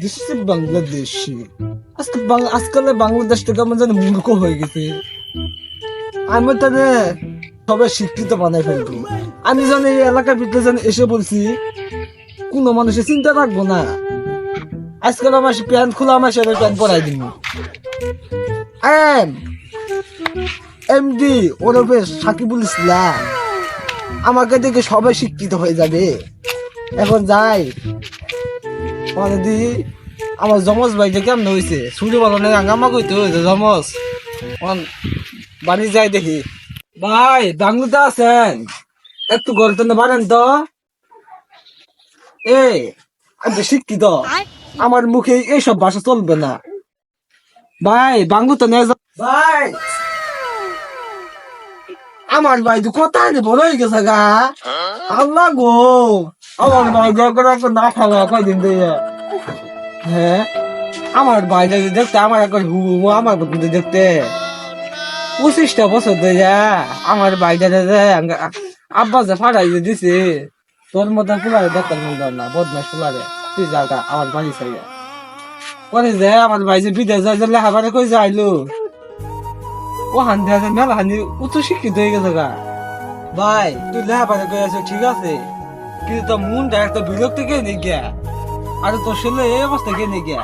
This is Bangladeshi আজকে আজকাল বাংলাদেশটা কেমন যেন মূর্খ হয়ে গেছে। আমি তাহলে সবাই শিক্ষিত বানাই ফেলব। আমি জানি এই এলাকার ভিতরে যেন এসে বলছি, কোনো মানুষের চিন্তা রাখব না। আজকাল আমার প্যান্ট খোলা, আমার সাথে প্যান্ট পরাই দিন এম এমডি ওরফে সাকিবুল ইসলাম। আমাকে দেখে সবাই শিক্ষিত হয়ে যাবে। এখন যাই। মানে দি আমার জমজ ভাইটা কেমন হয়েছে শুনে বলো না আঙ্গামা কইতে জমজ বাড়ি যাই দেখি। ভাই বাংলাতে আছেন? একটু গড়ে তো বাড়েন তো। এ আমি তো শিক্ষিত। আমার মুখে এইসব ভাষা চলবে না। ভাই বাংলাতে নিয়ে যা ভাই! আমার ভাই তো কোথায় বড় হয়ে গেছে গা। আল্লাহ গো! আমার ভাই গড় না খাওয়া কয়দিন দিয়ে? হ্যাঁ? আমার ভাইটা দেখতে, আমার একবার হু হু আমার কিন্তু দেখতে। পঁচিশটা বছর ধরে আমার ভাইটা আব্বা যে ফাটাই দিছে, তোর মতন ফুলারে দেখতে মিলতাম না বদমাস ফুলারে। তুই যাটা আমার বাড়ি চাই পরে যে আমার ভাই বিদেশ যায়, যে লেখাপড়া কই যাইলো ও হান্দি মেলা হান্দি উচ্চ শিক্ষিত হয়ে গেছে গা। ভাই, তুই লেখাপড়া করে আছো ঠিক আছে? কিন্তু তোর মনটা একটা বিরক্তি কে নিয়ে গিয়া, আর তোর ছেলে এই অবস্থা কে নিয়ে গিয়া?